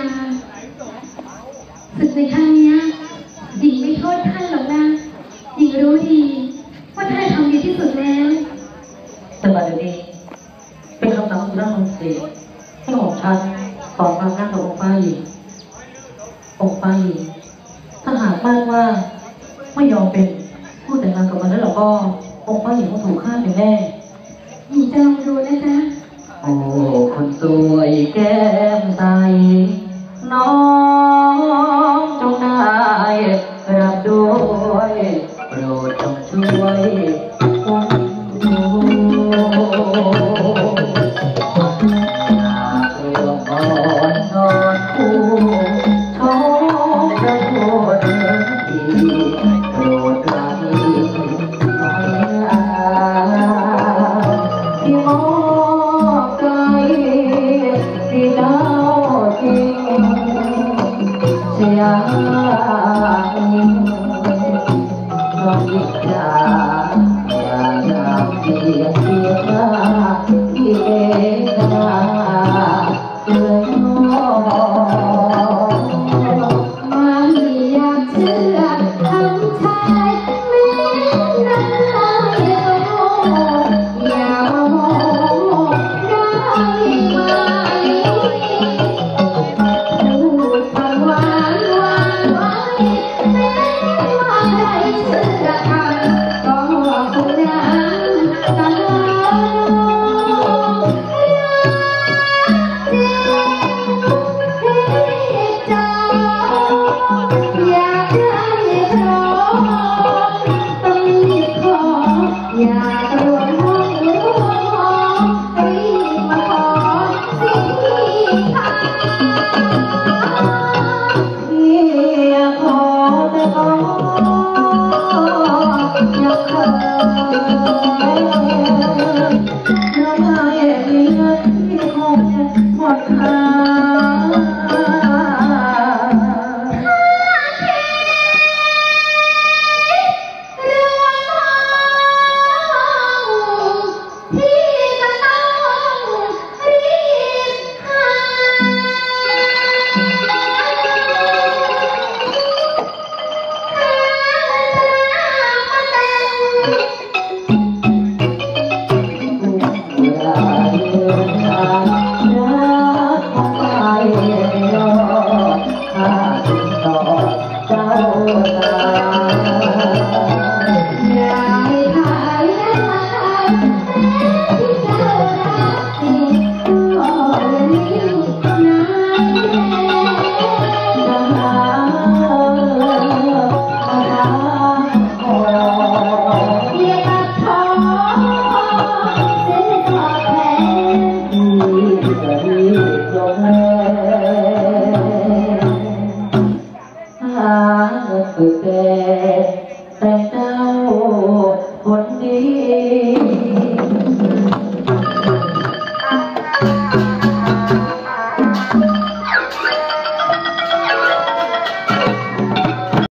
าศึกในครั้งเนี้ยหญิงไม่โทษท่านหรอกนะหญิงรู้ดีว่าท่านทำดีที่สุดแล้วแต่บัดนี้เป็นคำสั่งของพระองค์เสด็จให้ของฉันขอความรักกับองค์ฟ้าหญิงองค์ฟ้าหญิงถ้าหากบ้านว่าไม่ยอมเป็นผู้แต่งงานกับมันแล้วเราก็องค์ฟ้าหญิงคงถูกฆ่าเป็นแน่หญิงจะลองดูนะจ๊ะ Thank you. đời đau buồn đi